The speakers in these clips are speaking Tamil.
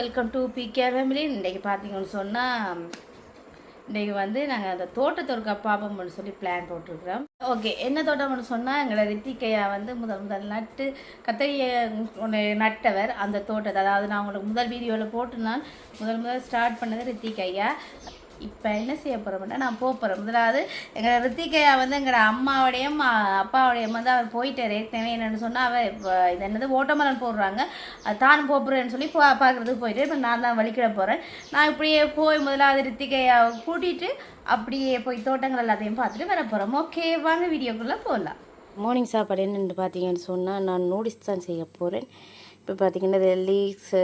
வெல்கம் டு பிகே ஃபேமிலி இன்றைக்கி பார்த்தீங்கன்னு சொன்னால் இன்றைக்கி வந்து நாங்கள் அந்த தோட்டத்தை ஒரு பார்ப்போம்னு சொல்லி பிளான் போட்டிருக்கிறோம். ஓகே என்ன தோட்டம்னு சொன்னால் எங்களை ரித்திகையா வந்து முதல் முதல் நட்டு கத்திரியை ஒன்று நட்டவர் அந்த தோட்டத்தை. அதாவது நான் உங்களுக்கு முதல் வீடியோவில் போட்டு நான் முதல் முதல் ஸ்டார்ட் பண்ணது ரித்திகையா. இப்போ என்ன செய்ய போகிறோம்னா நான் போக போகிறேன் முதலாவது எங்களோட ரித்திகையா வந்து எங்களோட அம்மாவோடையும் அப்பாவோடையும் வந்து அவர் போயிட்டார் ஏற்கனவே என்னென்னு சொன்னால் அவர் இப்போ இது என்னது ஓட்டமலன் போடுறாங்க. தான் போகிறேன்னு சொல்லி பா பார்க்குறதுக்கு போயிட்டு இப்போ நான் தான் வலிக்கிட போகிறேன் நான் இப்படியே போய் முதலாவது ரித்திகையா கூட்டிகிட்டு அப்படியே போய் தோட்டங்கள் எல்லாத்தையும் பார்த்துட்டு வர போகிறோம் ஓகே வாங்க வீடியோக்குள்ளே போகலாம் மார்னிங் சாப்பாடு என்னென்னு பார்த்தீங்கன்னு சொன்னால் நான் நூடுல்ஸ் தான் செய்ய போகிறேன் இப்போ பார்த்தீங்கன்னா லீக்ஸு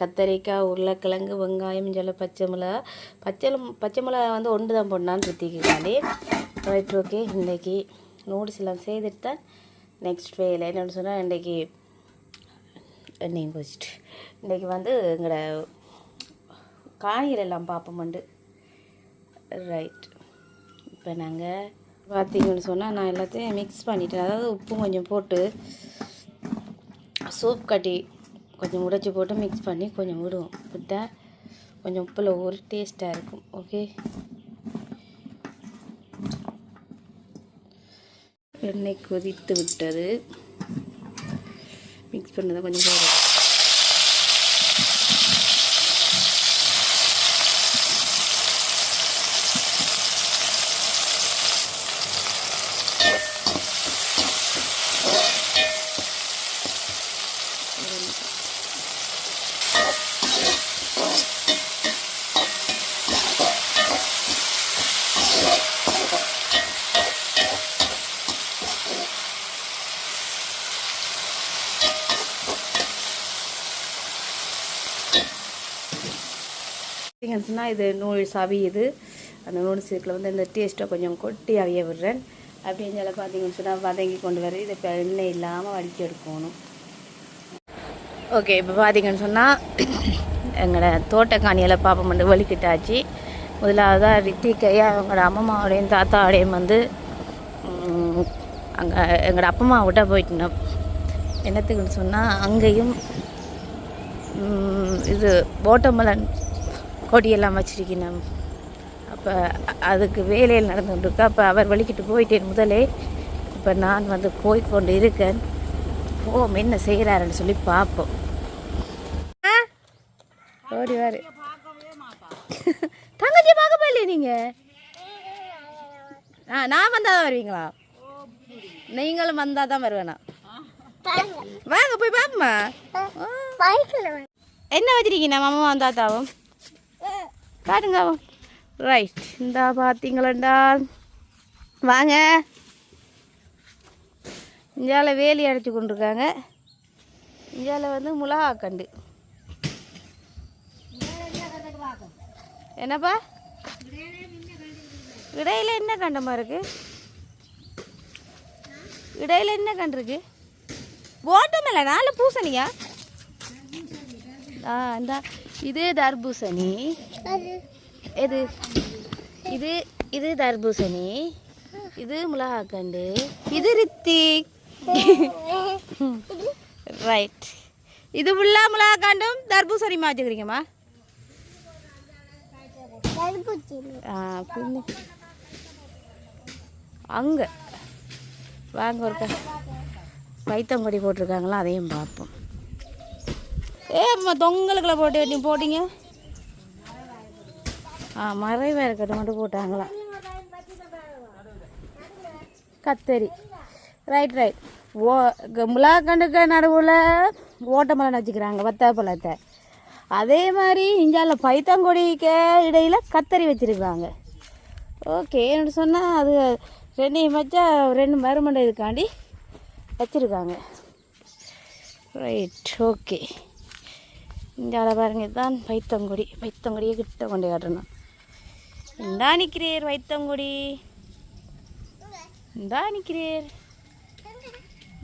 கத்தரிக்காய் உருளைக்கிழங்கு வெங்காயம் சொல்ல பச்சை மிளகா. பச்சை பச்சை மிளகா வந்து ஒன்று தான் போடனான்னு ருத்திக்காண்டி ரைட் ஓகே இன்றைக்கி நூடுல்ஸ் எல்லாம் செய்துட்டு தான் நெக்ஸ்ட் வேலை. என்னென்னு சொன்னால் இன்றைக்கி எண்ணெயும் போச்சுட்டு. இன்றைக்கி வந்து எங்களோட காய்கறி எல்லாம் பார்ப்போம்ண்டு ரைட் இப்போ நாங்கள் பார்த்தீங்கன்னு சொன்னால் நான் எல்லாத்தையும் மிக்ஸ் பண்ணிட்டேன் அதாவது உப்பு கொஞ்சம் போட்டு சோப் கட்டி கொஞ்சம் உடைச்சி போட்டு மிக்ஸ் பண்ணி கொஞ்சம் விடுவோம். விட்டால் கொஞ்சம் உப்பில் ஒரு டேஸ்ட்டாக இருக்கும். ஓகே எண்ணெய் கொதித்து விட்டது. மிக்ஸ் பண்ணதை கொஞ்சம் போடுவோம். பார்த்தீங்கன்னா சொன்னால் இது நூல் சவியுது அந்த நூல் சீக்கில் வந்து இந்த டேஸ்ட்டை கொஞ்சம் கொட்டி அவிய விடுறேன். அப்படின்னு சொல்லி பார்த்தீங்கன்னு சொன்னால் வதங்கி கொண்டு வர இதை இப்போ எண்ணெய் இல்லாமல் வடிக்க எடுக்கணும். ஓகே இப்போ பார்த்தீங்கன்னு சொன்னால் எங்களோட தோட்டக்காணியில் பாப்பம் வந்து வலிக்கிட்டாச்சு. முதலாவதாக ரித்திகையா எங்களோட அம்மாவோடையும் தாத்தாவோடையும் வந்து அங்கே எங்களோட அப்பம்மா விட்ட போயிட்டோம். என்னத்துக்குன்னு சொன்னால் அங்கேயும் இது ஓட்டமலன் கொடியெல்லாம் வச்சிருக்கணும். அப்போ அதுக்கு வேலையில் நடந்துட்டுருக்கு அப்போ அவர் வலிக்கிட்டு போயிட்டேன் முதலே. இப்போ நான் வந்து போய் கொண்டு இருக்கேன். போம் என்ன செய்கிறாருன்னு சொல்லி பார்ப்போம். ஆ? ஓடி வாரு தங்கச்சி பார்க்க போயில்லையே நீங்கள் ஆ நான் வந்தால் தான் வருவீங்களா? நீங்களும் வந்தால் தான் வருவேண்ணா வாங்க போய் பாப்போமா என்ன வச்சிருக்கீங்க? மாமா தாத்தாவும் காட்டுங்க ரைட் இந்தா பார்த்தீங்களா வாங்க. இந்தியாவில் வேலி அடைச்சி கொண்டிருக்காங்க. இந்தியாவில் வந்து மிளகா கண்டு என்னப்பா? இடையில என்ன கண்டமா இருக்கு? இடையில என்ன கண்டிருக்கு ஓட்டமில்ல நாலு பூசணியா? ஆ இந்த. இது தர்பூசணி. எது? இது இது தர்பூசணி. இது மிளகாக்கண்டு. இது ரித்தி. ரைட் இது ஃபுல்லா மிளகாக்கண்டும் ஆ பின்ன. அங்கே. வாங்க ஒருக்கா. பைத்தங்கொடி போட்டிருக்காங்களா அதையும் பார்ப்போம். ஏ அம்மா தொங்கலுக்குள்ள போட்டு நீ போட்டீங்க? ஆ மறைவாக இருக்கட்டும் மட்டும் போட்டாங்களா? கத்தரி. ரைட் ரைட் ஓ முலாக்கண்டுக்கு நடுவில் ஓட்டமலை வச்சுக்கிறாங்க வத்தாப்பழத்தை அதே மாதிரி இந்தியாவில் பைத்தங்கொடிக்க இடையில் கத்தரி வச்சுருக்காங்க. ஓகே என்ன சொன்னால் அது ரெண்டையும் வச்சா ரெண்டு மருமண்டை இதுக்காண்டி வச்சுருக்காங்க. ரைட் ஓகே இந்தியாவில் பாருங்க இதுதான் வைத்தங்குடி. வைத்தங்குடியை கிட்ட கொண்டு காட்டணும். இந்தா நிற்கிறீர் வைத்தங்குடி. இந்தா நிற்கிறீர்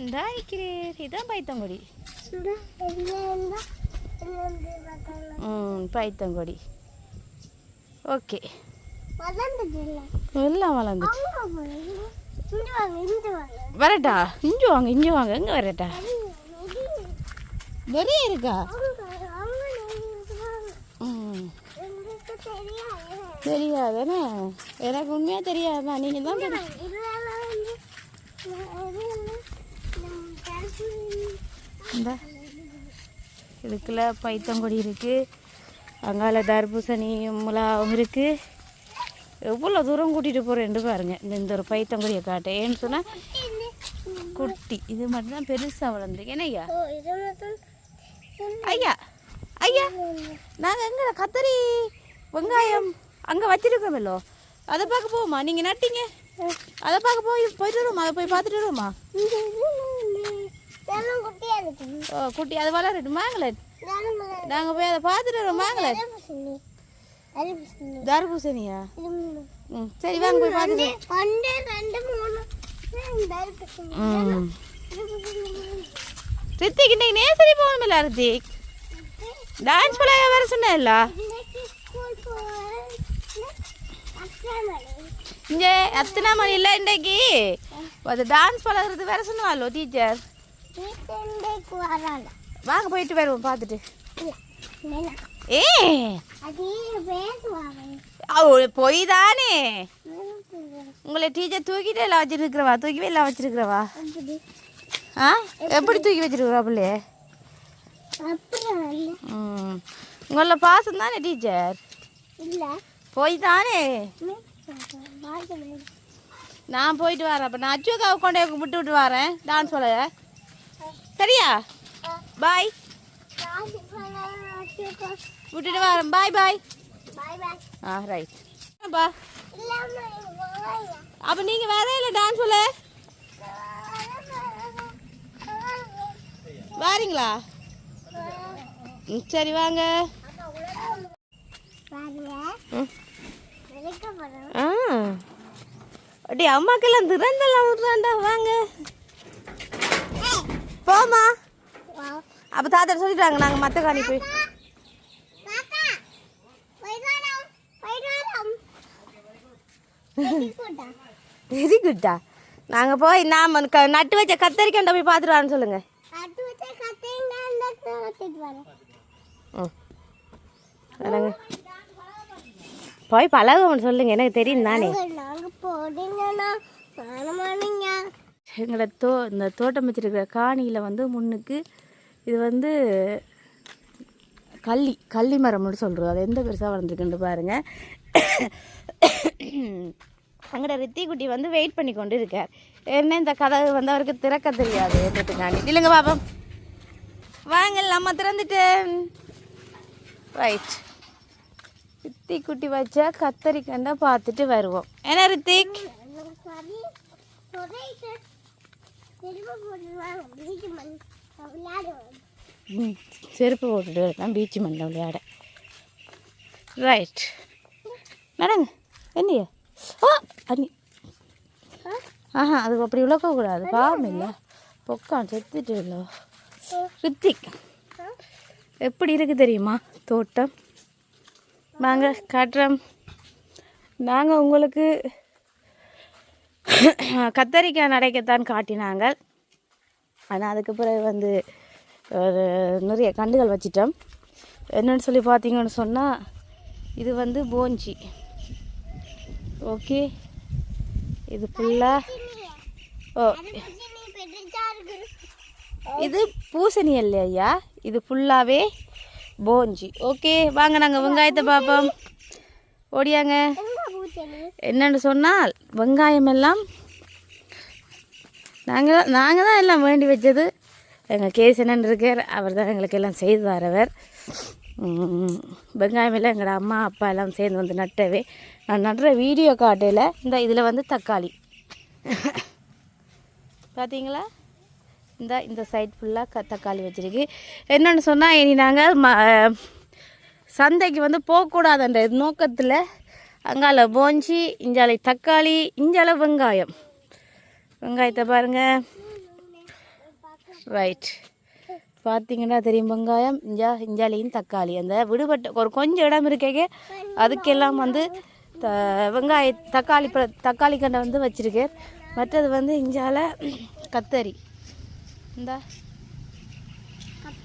இந்தா நிற்கிறீர் இதுதான் பைத்தங்குடி. ம் பைத்தங்குடி. ஓகே. எல்லாம் வளர்ந்துச்சு. வரட்டா இங்கே வாங்க இங்கே வாங்க எங்கே வரட்டா. நிறைய இருக்கா? தெரியாதானே எனக்கு உண்மையாக தெரியாதா? நீங்கள் தான் இந்த இதுக்குள்ள பைத்தங்கொடி இருக்குது அங்கால தர்பூசணி முலாவும் இருக்குது எவ்வளோ தூரம் கூட்டிகிட்டு போகிறேன்னு பாருங்க. இந்த இந்த ஒரு பைத்தங்கொடியை காட்ட. ஏன்னு சொன்னால் குட்டி. இது மட்டும் தான் பெருசாக வளர்ந்துருக்கு. என்ன ஐயா? ஐயா ஐயா நாங்கள் எங்கே? கத்தரி வெங்காயம். அங்கே வச்சிருக்கோமில்லோ அதை பார்க்க போவோமா? நீங்கள் நட்டீங்க. அதை பார்க்க போய் போயிட்டு வருவோமா? அதை போய் பார்த்துட்டு வருவோமா? ஓ குட்டி அது வளரட்டும். மாங்கலட் நாங்கள் போய் அதை பார்த்துட்டு வருவோம் மாங்கலட் தர்பூசணியா? ம் சரி வாங்க போய் பார்த்துட்டு ஒன்று ரெண்டு மூணு ம். ரித்திக் இன்னைக்கு நேசரி போகணுமில்ல ரித்திக். டான்ஸ் பிள்ளைய வர சொன்னேன்ல? இங்கே எத்தனை மணி இல்லை இன்றைக்கு. அது டான்ஸ் பழகிறது வேற சொன்னாலோ டீச்சர் வாங்க போயிட்டு வருவோம் பார்த்துட்டு. ஏ! போய் தானே. உங்களை டீச்சர் தூக்கிட்டே எல்லாம் வச்சிருக்கிறவா? தூக்கிவே எல்லாம் வச்சிருக்கிறவா? ஆ? எப்படி தூக்கி வச்சிருக்கிறா பிள்ளைய? உங்கள பாசம் தானே டீச்சர் போய் தானே நான் போயிட்டு வரேன். அப்போ நான் அச்சுக்காவை கொண்டே விட்டு விட்டு வரேன். டான்ஸ் சொல்ல சரியா? பாய். விட்டுட்டு வரேன். பாய் பாய். ஆ ரைட் பா அப்போ நீங்கள் வேற இல்லை டான்ஸ் சொல்ல வாரீங்களா? சரி வாங்க. ஆ. அடி அம்மாக்கெல்லாம் திறந்தெல்லாம் விட்றாண்டா வாங்க. போமா அப்போ தாத்தா சொல்லிட்டாங்க நாங்கள் மற்ற காணி போய். வெரி குட்டா நாங்கள் போய் நாம் நட்டு வச்ச கத்தரிக்காண்ட போய் பார்த்துட்டு வரேன்னு சொல்லுங்கள் ம். போய் பழகுவோம்னு சொல்லுங்க. எனக்கு தெரியும் தானே. எங்களோட தோ இந்த தோட்டம் வச்சிருக்கிற காணியில் வந்து முன்னுக்கு இது வந்து கள்ளி கள்ளி மரம்னு சொல்கிறோம் அது எந்த பெருசாக வளர்ந்துருக்குன்னு பாருங்கள் அங்கட ரித்தி குட்டி வந்து வெயிட் பண்ணி கொண்டு இருக்கார் என்ன இந்த கதவு வந்து அவருக்கு திறக்க தெரியாது என்றதுக்காண்டி இல்லைங்க பாப்போம் வாங்க அம்மா திறந்துட்டேன். ரைட் ரித்திக் குட்டி வச்சா கத்தரிக்கண்டா பார்த்துட்டு வருவோம். என்ன ரித்திக்? ம், செருப்பு போட்டுட்டு தான் பீச் மண்ணில் விளையாட. ரைட் நடங்க. என்னையா? ஆ அண்ணி. ஆஹா அது அப்படி விளக்கக்கூடாது பாவம் இல்லை பொக்கான் செத்துட்டு இல்லை ரித்திக் எப்படி இருக்குது தெரியுமா? தோட்டம்? வாங்க காட்டுறோம். நாங்கள் உங்களுக்கு கத்தரிக்காய் நடைக்கத்தான் காட்டினாங்க. ஆனால் அதுக்கு பிறகு வந்து ஒரு நிறைய கண்டுகள் வச்சிட்டோம். என்னென்னு சொல்லி பார்த்தீங்கன்னு சொன்னால் இது வந்து போஞ்சி. ஓகே. இது ஃபுல்லாக ஓ. இது பூசணி இல்லையா இது ஃபுல்லாகவே போஞ்சி. ஓகே வாங்க நாங்கள் வெங்காயத்தை பார்ப்போம். ஓடியாங்க. என்னன்னு சொன்னால் வெங்காயம் எல்லாம் நாங்கள் நாங்கள் தான் எல்லாம் வேண்டி வச்சது. எங்கள் கேசனன் இருக்கார் அவர் தான் எங்களுக்கு எல்லாம் செய்து தரவர். வெங்காயம் எல்லாம் எங்களோட அம்மா அப்பா எல்லாம் சேர்ந்து வந்து நட்டவே. நான் நடுற வீடியோ காட்டையில் இந்த இதில் வந்து தக்காளி. பார்த்தீங்களா இந்த இந்த சைட் ஃபுல்லாக க தக்காளி வச்சுருக்கு. என்னென்னு சொன்னால் இனி நாங்கள் ம சந்தைக்கு வந்து போகக்கூடாதுன்ற நோக்கத்தில் அங்கால போஞ்சி இஞ்சாலை தக்காளி இஞ்சால வெங்காயம். வெங்காயத்தை பாருங்கள் ரைட் பார்த்தீங்கன்னா தெரியும் வெங்காயம் இஞ்சா இஞ்சாலையும் தக்காளி அந்த விடுபட்ட ஒரு கொஞ்சம் இடம் இருக்கேங்க. அதுக்கெல்லாம் வந்து த வெங்காய தக்காளி தக்காளி கண்டை வந்து வச்சுருக்கேன். மற்றது வந்து இஞ்சால கத்தரி. இந்த.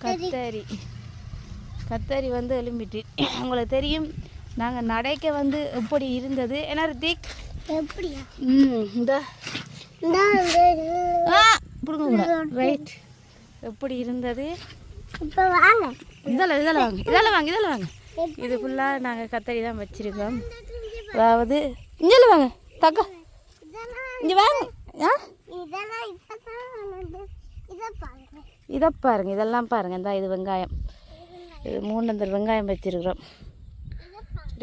கத்தரி. கத்தரி. வந்து எலும்பிட்டு. உங்களுக்கு தெரியும் நாங்கள் நடைக்க வந்து எப்படி இருந்தது. என்ன ரித்திக்? எப்படியா? ம் இந்த. பிடுங்க ரைட் எப்படி இருந்தது? இதில் இதில் வாங்க இதில் வாங்க இதில் வாங்க. இது ஃபுல்லாக நாங்கள் கத்தரி தான் வச்சுருக்கோம். அதாவது இங்கே வாங்க தக்கா. இங்கே வாங்க. ஆ? இதை பாருங்க. இதெல்லாம் பாருங்க. இந்த இது வெங்காயம். இது மூணு வெங்காயம் வச்சிருக்கிறோம்.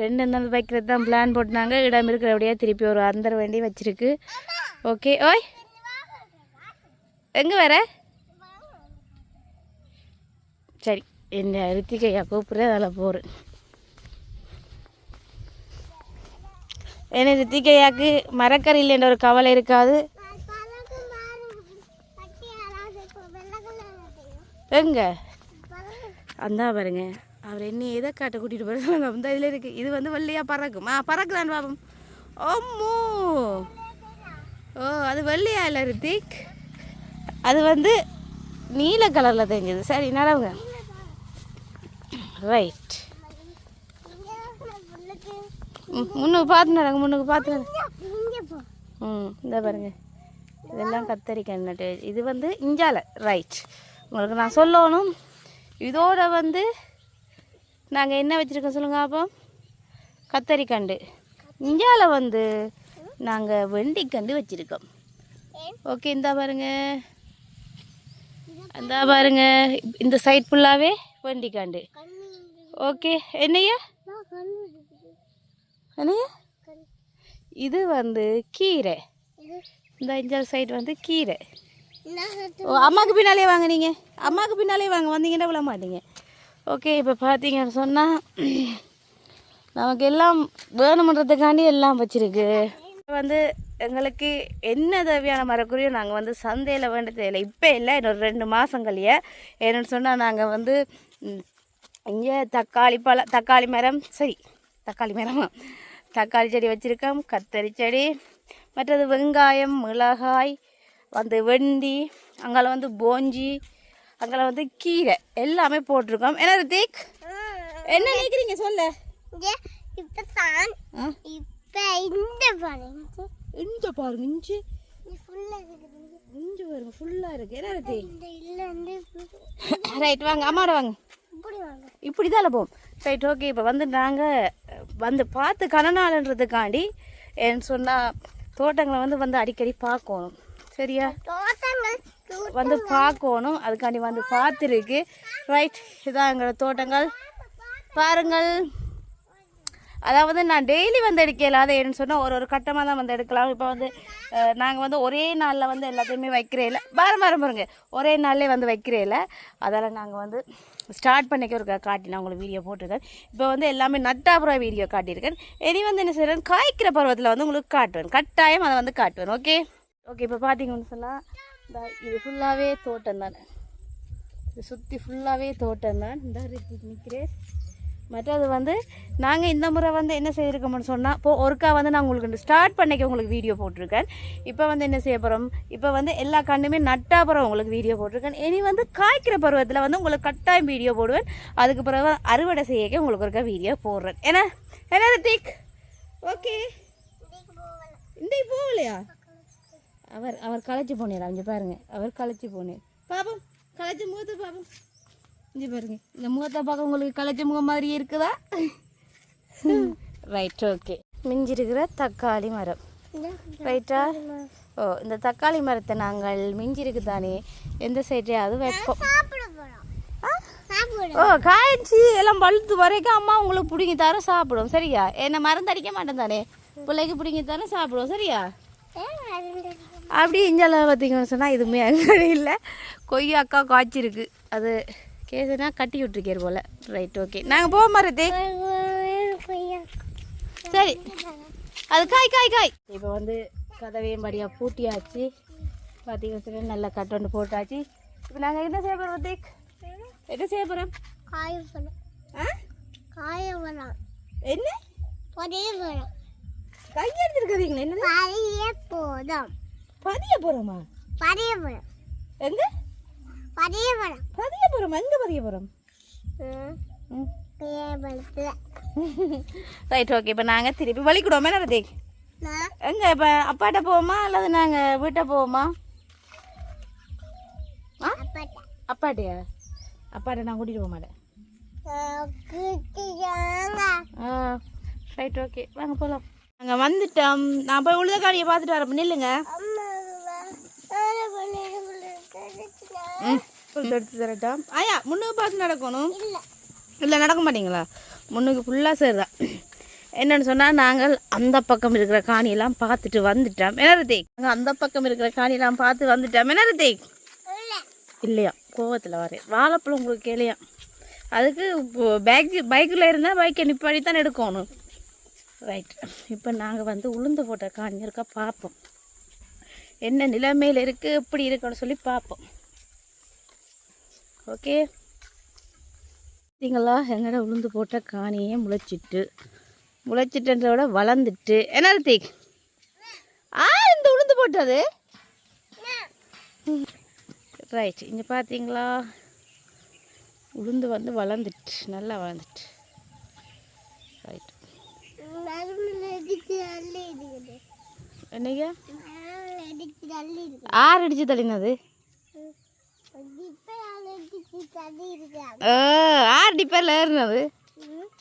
ரெண்டு நாள் வைக்கிறது தான் பிளான் போட்டாங்க இடம் இருக்கிற அப்படியே திருப்பி ஒரு அந்தர வேண்டி வச்சிருக்கு. ஓகே ஓய். எங்கே வர? சரி என்ன ரித்திகையா கூப்பிட்றேன் அதில் போகிறேன் என்ன ரித்திகையாக்கு மரக்கறி இல்லைன்ற ஒரு கவலை இருக்காது பழக்கம் பாருங்க கட்டி யாராவது இப்போ வெள்ளை கலர் தெரியும் எங்கே? அந்த பாருங்க. அவர் என்ன எதை காட்ட கூட்டிகிட்டு போகிறாங்க அந்த இதில் இருக்குது இது வந்து வெள்ளையா பறக்கும். ஆ பறக்குதான் பாபம் ஓம்மோ ஓ அது வெள்ளையா இல்லை ரித்திக்? அது வந்து நீல கலரில் தெரிஞ்சது சரி நடவுங்க ரைட் முன்னுக்கு பார்த்து நடங்க முன்னுக்கு பார்த்து நடங்க ம் இந்த பாருங்க. இதெல்லாம் கத்தரிக்காய் நட்டு இது வந்து இஞ்சால. ரைட் உங்களுக்கு நான் சொல்லணும். இதோட வந்து நாங்கள் என்ன வச்சுருக்கோம் சொல்லுங்கள் அப்போ? கத்தரிக்கண்டு. இஞ்சால வந்து நாங்கள் வெண்டிக்கண்டு வச்சுருக்கோம். ஓகே இந்தா பாருங்க. இந்தா பாருங்க. இந்த சைட் ஃபுல்லாகவே வெண்டிக்காண்டு. ஓகே என்னையா? என்னையா? இது வந்து கீரை. இந்த இஞ்சால் சைடு வந்து கீரை. ஓ அம்மாவுக்கு பின்னாலே வாங்க நீங்கள் அம்மாவுக்கு பின்னாலே வாங்க வந்தீங்கன்னா விட மாட்டீங்க. ஓகே இப்போ பார்த்தீங்கன்னு சொன்னால் நமக்கு எல்லாம் வேணுமன்றதுக்காண்டி எல்லாம் வச்சிருக்கு. வந்து எங்களுக்கு என்ன தேவையான மரக்குறியும் நாங்கள் வந்து சந்தையில் வேண்ட தேவையில்லை இப்போ இல்லை இன்னொரு ரெண்டு மாதங்களையே என்னென்னு சொன்னால் நாங்கள் வந்து இங்கே தக்காளி பழ தக்காளி மரம் சரி தக்காளி மரம்? தக்காளி செடி வச்சுருக்கோம் கத்தரி செடி மற்றது வெங்காயம் மிளகாய் வந்து வெண்டி அங்கே வந்து போஞ்சி அங்கே வந்து கீரை. எல்லாமே போட்டிருக்கோம். என்ன ரித்திக்? என்ன நினைக்கிறீங்க? சொல்ல. இங்கே இப்போ தான் ஆ? இப்போ இந்த பாருங்க இஞ்ச. பாருங்க இஞ்சி. பாருங்க ஃபுல்லாக இருக்கு. என்ன ரித்திக்? ரைட் வாங்க அம்மாட வாங்க. இப்படி வாங்க. இப்படி தான் போவோம் ரைட் ஓகே இப்போ வந்து நாங்கள் வந்து பார்த்து கனநாள்ன்றதுக்காண்டி ஏன்னு சொன்னால் தோட்டங்களை வந்து வந்து அடிக்கடி பார்க்கணும். சரியா? வந்து பார்க்கணும். அதுக்காண்டி வந்து பார்த்துருக்கு. ரைட் இதான் எங்களோட தோட்டங்கள். பாருங்கள். அதாவது நான் டெய்லி வந்து எடுக்கல அதை ஏன்னு சொன்னால் ஒரு ஒரு கட்டமாக தான் வந்து எடுக்கலாம். இப்போ வந்து நாங்கள் வந்து ஒரே நாளில் வந்து எல்லாத்தையுமே வைக்கிறேல பாரம் பாரம் பாருங்க ஒரே நாள்லேயே வந்து வைக்கிறேல அதால் நாங்கள் வந்து ஸ்டார்ட் பண்ணிக்க ஒரு காட்டி நான் உங்களுக்கு வீடியோ போட்டிருக்கேன். இப்போ வந்து எல்லாமே நட்டாபுரம் வீடியோ காட்டியிருக்கேன். இனி வந்து என்ன செய்கிறேன் காய்க்கிற பருவத்தில் வந்து உங்களுக்கு காட்டுவேன். கட்டாயம் அதை வந்து காட்டுவேன். ஓகே ஓகே இப்போ பார்த்தீங்கன்னு சொன்னால் இந்த இது ஃபுல்லாகவே தோட்டம் தானே. இது சுற்றி ஃபுல்லாகவே தோட்டம் தான். இந்த நிற்கிறேன் மற்றது வந்து நாங்கள் இந்த முறை வந்து என்ன செய்திருக்கோம்னு சொன்னால் இப்போ ஒருக்கா வந்து நான் உங்களுக்கு ஸ்டார்ட் பண்ணிக்க உங்களுக்கு வீடியோ போட்டிருக்கேன். இப்போ வந்து என்ன செய்ய போகிறோம் இப்போ வந்து எல்லா கண்ணுமே நட்டா போகிறோம் உங்களுக்கு வீடியோ போட்டிருக்கேன். இனி வந்து காய்க்கிற பருவத்தில் வந்து உங்களுக்கு கட்டாயம் வீடியோ போடுவேன். அதுக்கு பிறகு அறுவடை செய்யக்க உங்களுக்கு ஒருக்கா வீடியோ போடுறேன். ஏன்னா என்ன ரித்திக் ஓகே இந்த போகலையா அவர் அவர் களைச்சி போனார். அவங்க பாருங்க. அவர் களைச்சி போனார். பாப்போம் களைச்சி முகத்தை பாப்போம் இங்கே பாருங்க. இந்த முகத்தை பார்க்க உங்களுக்கு களைச்ச முகம் மாதிரி இருக்குதா? ரைட் ஓகே மிஞ்சிருக்கிற தக்காளி மரம். ரைட்டா ஓ இந்த தக்காளி மரத்தை நாங்கள் மிஞ்சிருக்கு தானே. எந்த சைட்டையாவது வைப்போம். ஓ காய்ச்சி எல்லாம் பழுத்து வரைக்கும் அம்மா உங்களுக்கு பிடிங்கி தர சாப்பிடும். சரியா? என்ன மருந்து அடிக்க மாட்டேன் தானே? பிள்ளைக்கு பிடிங்கி தர சாப்பிடும். சரியா? அப்படி இஞ்சால பார்த்தீங்கன்னு சொன்னால் இதுவுமே அங்கே இல்லை. கொய்யாக்கா காய்ச்சிருக்கு. அது கேசுனா கட்டி விட்டுருக்கேர் போல். ரைட் ஓகே நாங்கள் போக மாறதே சரி. அது காய் காய் காய். இப்போ வந்து கதவையும் படியாக பூட்டியாச்சு. பார்த்தீங்கன்னு சொன்னா நல்லா கட்டொண்டு போட்டாச்சு. இப்போ நாங்கள் என்ன செய்ய போகிறோம் தேக் என்ன செய்ய போகிறோம் காய போகிறோம் ஆ? காய போகிறோம் என்ன? பொரிய போகிறோம் கையெடுத்துருக்காதீங்களா என்ன பரிய போதும். பதிய போகிறோமா பரிய போகிறோம் எங்கே? பரிய போகிறோம் பதிய போகிறோமா எங்கே பதிய போகிறோம் ம். பழத்துல ரைட் ஓகே இப்போ நாங்கள் திருப்பி வலிக்கிடுவோமே நடத்தி எங்கே இப்போ அப்பாட்ட போவோமா அல்லது நாங்கள் வீட்டை போவோமா? அப்பாட்டையா? அப்பாட்ட நான் கூட்டிகிட்டு போக மாட்டேன். ரைட் ஓகே வாங்க போகலாம் நாங்கள் வந்துட்டோம். நான் போய் உழுதக்காடியை பார்த்துட்டு வரப்ப நில்லுங்க அம்மா வேற பண்ணிடுங்க ம் எடுத்து தரட்டா. ஆயா முன்னுக்கு பார்த்து நடக்கணும். இல்லை. நடக்க மாட்டீங்களா? முன்னுக்கு ஃபுல்லாக சரி தான் என்னன்னு சொன்னால் நாங்கள் அந்த பக்கம் இருக்கிற காணியெல்லாம் பார்த்துட்டு வந்துட்டோம். என்ன ரதீக் நாங்கள் அந்த பக்கம் இருக்கிற காணியெல்லாம் பார்த்து வந்துட்டோம். என்ன இல்லை. இல்லையா? கோவத்தில் வரேன். வாழைப்பழம் உங்களுக்கு கேளையா? அதுக்கு பேக் பைக்கில் இருந்தால் பைக்கை நிப்பாடி தான் எடுக்கணும். ரைட் இப்போ நாங்கள் வந்து உளுந்து போட்ட காணி இருக்கா பார்ப்போம். என்ன நிலைமையில் இருக்குது எப்படி இருக்குன்னு சொல்லி பார்ப்போம். ஓகே? பார்த்தீங்களா? எங்கட உளுந்து போட்ட காணியே முளைச்சிட்டு முளைச்சிட்டுன்றத விட வளர்ந்துட்டு. என்ன ரித்திக்? ஆ இந்த உளுந்து போட்டது? ரைட் இங்கே பார்த்தீங்களா? உளுந்து வந்து வளர்ந்துட்டு நல்லா வளர்ந்துட்டு. ரைட் என்னையா ஆறு அடிச்சு தள்ளினது இப்போ அடிச்சு தள்ளி இருக்காங்க ஆ, ஆறு டிப்பரில் ஏறினது.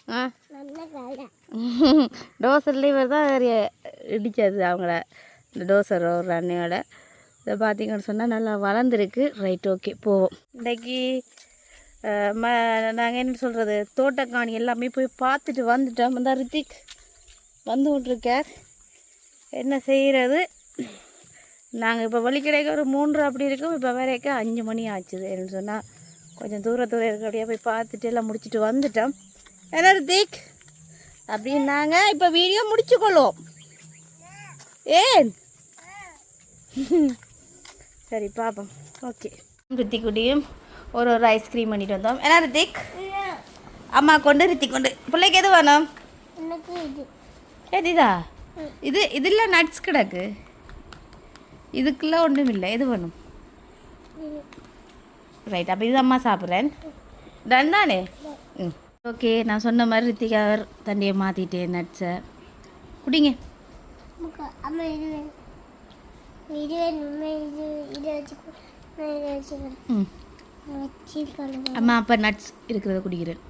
ஆ. நல்ல கலை டோசர் லீவர் தான் இடித்தது அவங்கள. இந்த டோசர் ஒரு அண்ணையோட இதை பார்த்தீங்கன்னு சொன்னால் நல்லா வளர்ந்துருக்கு. ரைட் ஓகே போவோம். இன்றைக்கி ம நாங்கள் என்ன சொல்கிறது தோட்டக்காணி எல்லாமே போய் பார்த்துட்டு வந்துட்டோம். இந்த ரித்திக் வந்து கொண்டிருக்கார் என்ன செய்கிறது நாங்கள் இப்போ வழி கிடைக்க ஒரு மூன்று அப்படி இருக்கும். இப்போ வரைக்கும் அஞ்சு மணி ஆச்சுது என்ன சொன்னால் கொஞ்சம் தூரத்தில் இருக்க அப்படியே போய் பார்த்துட்டு எல்லாம் முடிச்சுட்டு வந்துட்டோம். என்ன ரித்திக் அப்படின்னாங்க இப்போ வீடியோ முடிச்சுக்கொள்வோம். ஏன்? சரி பாப்போம். ஓகே ரித்திக் குட்டியும் ஒரு ஒரு ஐஸ்கிரீம் பண்ணிட்டு வந்தோம். என்ன ரித்திக் அம்மா கொண்டு ரித்திக் கொண்டு. பிள்ளைக்கு எது வேணும்? எதுதா இது. இதில் நட்ஸ் கிடக்கு. இதுக்குள்ள ஒன்றும் இல்லை. எது வேணும்? ரைட் அப்போ இது அம்மா சாப்பிட்றேன். டன் தானே? ம். ஓகே நான் சொன்ன மாதிரி ரித்திகா தண்ணியை மாற்றிட்டேன் நட்ஸை குடிங்க. அம்மா அப்போ நட்ஸ் இருக்கிறத குடிக்கிறேன்.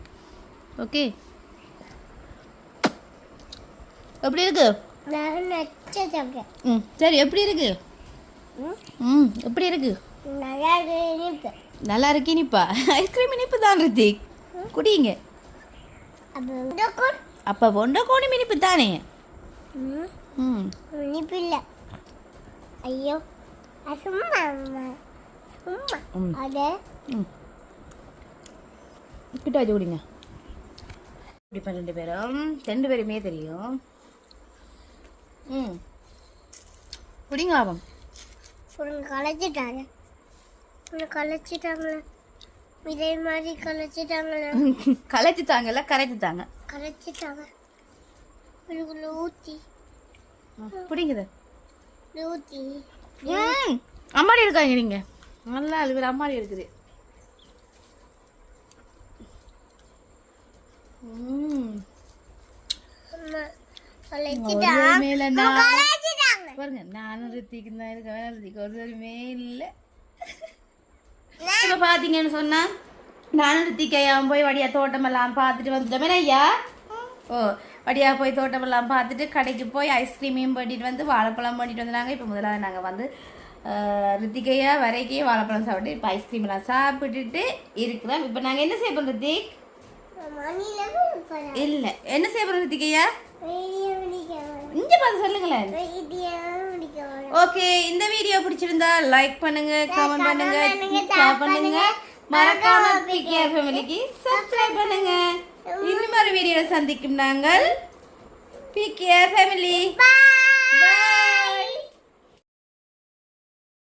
ஓகே எப்படி இருக்கு? ம். சரி எப்படி இருக்கு? ம் ம் எப்படி இருக்கு? நல்லா இருக்கு இனிப்பு. நல்லா இருக்கு இனிப்பா? ஐஸ்கிரீம் இனிப்பு தான் ரித்திக். குடிங்க. அப்போ ஒன்றை கோணி இனிப்பு தானே? ம். ம். இனிப்பு இல்லை ஐயோ சும்மா சும்மா. ம். அது கிட்ட வச்சு குடிங்க. இப்படி ரெண்டு பேரும் ரெண்டு பேருமே தெரியும். ம். குடிங்க ஆபம் உனக்கு கலைச்சிட்டாங்க. உனக்கு கலைச்சிட்டாங்களே. இதே மாதிரி கலைச்சிட்டாங்களே. கலைச்சிட்டாங்கல்ல கரைச்சிட்டாங்க. கலைச்சிட்டாங்க உனக்குள்ள ஊற்றி குடிங்குது ஊற்றி ம் அம்மாடி இருக்காங்க நீங்க. நல்லா அழுகிற அம்மாடி இருக்குது. ம். பாருங்க நானும் ரித்திக்கு தான் இருக்கேன் ரித்திக்கு ஒரு தருமே இல்லை இப்போ பார்த்தீங்கன்னு சொன்னா நானும் ரித்திக்கையாவும் போய் வடியா தோட்டமெல்லாம் பார்த்துட்டு வந்துட்டோமே ஐயா ஓ வடியா போய் தோட்டமெல்லாம் பார்த்துட்டு கடைக்கு போய் ஐஸ்கிரீமையும் பண்ணிட்டு வந்து வாழைப்பழம் பண்ணிட்டு வந்தாங்க இப்போ முதலாவது நாங்கள் வந்து ரித்திகையா வரைக்கும் வாழைப்பழம் சாப்பிட்டு இப்போ ஐஸ்கிரீம் எல்லாம் சாப்பிட்டுட்டு இருக்கிறோம் இப்போ நாங்கள் என்ன செய்ய போகிறோம் ரித்திக் இல்லை என்ன செய்ய போகிறோம் ரித்திகையா இங்கே பார்த்து சொல்லுங்களேன். வீடியோ ஓகே இந்த வீடியோ பிடிச்சிருந்தா லைக் பண்ணுங்க கமெண்ட் பண்ணுங்க ஷேர் பண்ணுங்க. மறக்காம பிகேஆர் ஃபேமிலிக்கு சப்ஸ்கிரைப் பண்ணுங்க. இன்னும் ஒரு வீடியோவில் சந்திக்கும் நாங்கள். PKR family.